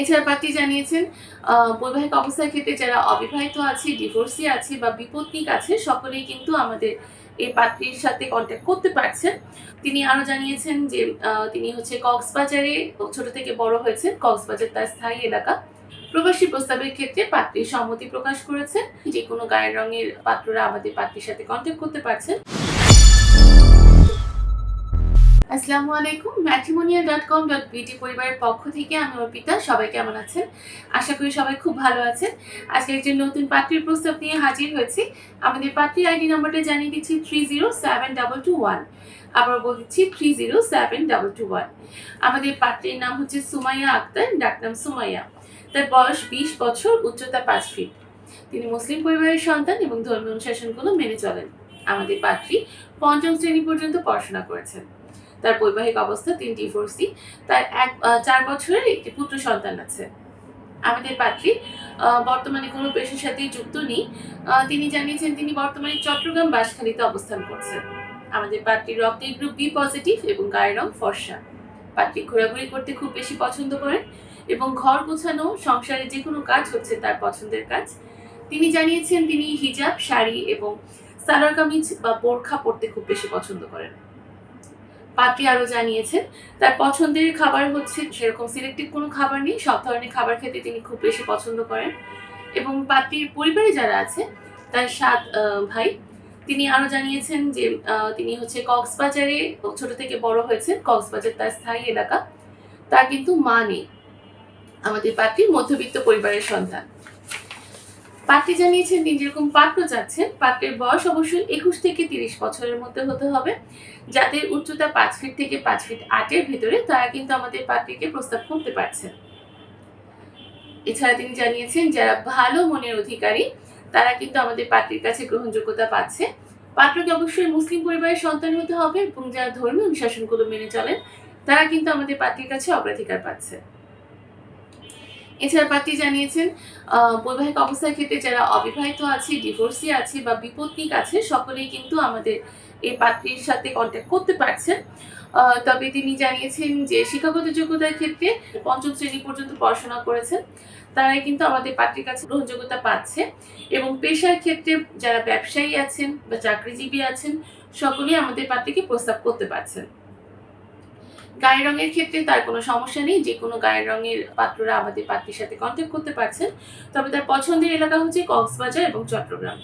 এছাড়া প্রার্থী জানিয়েছেন বৈবাহিক অবস্থার ক্ষেত্রে যারা অবিবাহিত আছে ডিভোর্সি আছে বা বিপত্নিক আছে, সকলেই কিন্তু আমাদের এই পাত্রীর সাথে কন্ট্যাক্ট করতে পারছেন। তিনি আরও জানিয়েছেন যে তিনি হচ্ছে কক্সবাজারে ছোট থেকে বড় হয়েছেন। কক্সবাজার তার স্থায়ী এলাকা। প্রবাসী প্রস্তাবের ক্ষেত্রে পাত্রীর সম্মতি প্রকাশ করেছেন। যে কোনো গায়ের রঙের পাত্ররা আমাদের পাত্রীর সাথে কন্ট্যাক্ট করতে পারছেন। আসসালামু আলাইকুম ম্যাট্রিমোনিয়াল ডট কম ডট বিটি পরিবারের পক্ষ থেকে আমি অর্পিতা, সবাই কেমন আছেন? আশা করি সবাই খুব ভালো আছেন। আজকে একটি নতুন পাত্রীর প্রস্তাব নিয়ে হাজির হয়েছি। আমাদের পাত্রীর আইডি নাম্বারটা জানিয়ে দিচ্ছি three zero seven double two one আবার বলে দিচ্ছি three zero seven double two one আমাদের পাত্রীর নাম হচ্ছে সুমাইয়া আক্তার ডাকনাম সুমাইয়া। তার বয়স বিশ বছর, উচ্চতা পাঁচ ফিট তিনি মুসলিম পরিবারের সন্তান এবং ধর্মীয় অনুশাসনগুলো মেনে চলেন। আমাদের পাত্রী পঞ্চম শ্রেণি পর্যন্ত পড়াশোনা করেছেন। তার বৈবাহিক অবস্থা তিনি ডিভোর্সি তার এক চার বছরের একটি পুত্র সন্তান আছে। আমাদের পাত্রী বর্তমানে কোনো পেশার সাথেই যুক্ত নেই। তিনি জানিয়েছেন তিনি বর্তমানে চট্টগ্রাম বাসখালীতে অবস্থান করছেন। আমাদের পাত্রীর রক্তের গ্রুপ বি পজিটিভ এবং গায়ের রং ফর্সা। পাত্রী ঘোরাঘুরি করতে খুব বেশি পছন্দ করেন এবং ঘর গোছানো সংসারে যে কোনো কাজ হচ্ছে তার পছন্দের কাজ। তিনি জানিয়েছেন তিনি হিজাব, শাড়ি এবং সালোয়ার কামিজ বা বোরখা পরতে খুব বেশি পছন্দ করেন। পাত্রী আরও জানিয়েছেন। তার পছন্দের খাবার হচ্ছে সেরকম সিলেক্টিভ কোনো খাবার নেই, সব ধরনের খাবার খেতে তিনি খুব বেশি পছন্দ করেন। এবং পাত্রীর পরিবারে যারা আছে, তার সাত ভাই, তিনি আরও জানিয়েছেন যে তিনি হচ্ছে কক্সবাজারে ছোট থেকে বড় হয়েছেন, কক্সবাজার তার স্থায়ী এলাকা। তার কিন্তু মা নেই, আমাদের পাত্রী মধ্যবিত্ত পরিবারের সন্তান। পাত্রী জানিয়েছেন তিনি যেরকম পাত্র চাচ্ছেন, পাত্রের বয়স অবশ্যই একুশ থেকে তিরিশ বছরের মধ্যে হতে হবে। যাদের উচ্চতা পাঁচ ফিট থেকে পাঁচ ফিট আটের ভিতরে, তারা কিন্তু আমাদের পাত্রীকে প্রস্তাব করতে পারছেন। এছাড়া তিনি জানিয়েছেন, যারা ভালো মনের অধিকারী, তারা কিন্তু আমাদের পাত্রীর কাছে গ্রহণযোগ্যতা পাচ্ছে। পাত্রকে অবশ্যই মুসলিম পরিবারের সন্তান হতে হবে এবং যারা ধর্মীয় অনুশাসনগুলো মেনে চলেন, তারা কিন্তু আমাদের পাত্রীর কাছে অগ্রাধিকার পাচ্ছে। এছাড়া পাত্রী জানিয়েছেন বৈবাহিক অবস্থার ক্ষেত্রে যারা অবিবাহিত আছে ডিভোর্সি আছে বা বিপত্নিক আছে, সকলেই কিন্তু আমাদের এই পাত্রীর সাথে কন্ট্যাক্ট করতে পারছেন। তবে তিনি জানিয়েছেন যে শিক্ষাগত যোগ্যতার ক্ষেত্রে পঞ্চম শ্রেণি পর্যন্ত পড়াশোনা করেছেন। তারাই কিন্তু আমাদের পাত্রীর কাছে গ্রহণযোগ্যতা পাচ্ছে এবং পেশার ক্ষেত্রে যারা ব্যবসায়ী আছেন বা চাকরিজীবী আছেন, সকলেই আমাদের পাত্রীকে প্রস্তাব করতে পারছেন। গায়ের রঙের ক্ষেত্রে তার কোনো সমস্যা নেই, যে কোনো গায়ের রঙের পাত্ররা আমাদের পাত্রীর সাথে কন্ট্যাক্ট করতে পারছেন। তবে তার পছন্দের এলাকা হচ্ছে কক্সবাজার এবং চট্টগ্রাম।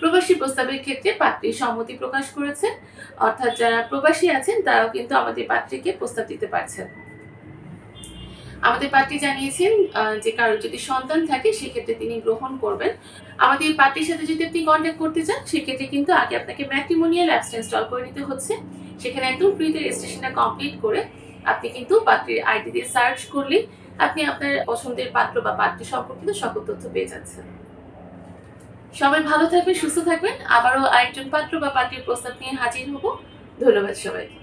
প্রবাসী প্রস্তাবের ক্ষেত্রে পাত্রীর সম্মতি প্রকাশ করেছেন। অর্থাৎ যারা প্রবাসী আছেন, তারাও কিন্তু আমাদের পাত্রীকে প্রস্তাব দিতে পারছেন। আমাদের পাত্রী জানিয়েছেন যে কারও যদি সন্তান থাকে, সেক্ষেত্রে তিনি গ্রহণ করবেন। আমাদের পাত্রীর সাথে যদি আপনি কন্ট্যাক্ট করতে চান, সেক্ষেত্রে কিন্তু আগে আপনাকে ম্যাট্রিমোনিয়াল অ্যাপসটা ইনস্টল করে নিতে হচ্ছে। সেখানে একদম ফ্রিতে রেজিস্ট্রেশনটা কমপ্লিট করে আপনি কিন্তু পাত্রীর আইডি দিয়ে সার্চ করলে আপনি আপনার পছন্দের পাত্র বা পাত্রী সম্পর্কিত সকল তথ্য পেয়ে যাচ্ছেন। সবাই ভালো থাকবেন, সুস্থ থাকবেন। আবারও আরেকজন পাত্র বা পাত্রীর প্রস্তাব নিয়ে হাজির হব। ধন্যবাদ সবাইকে।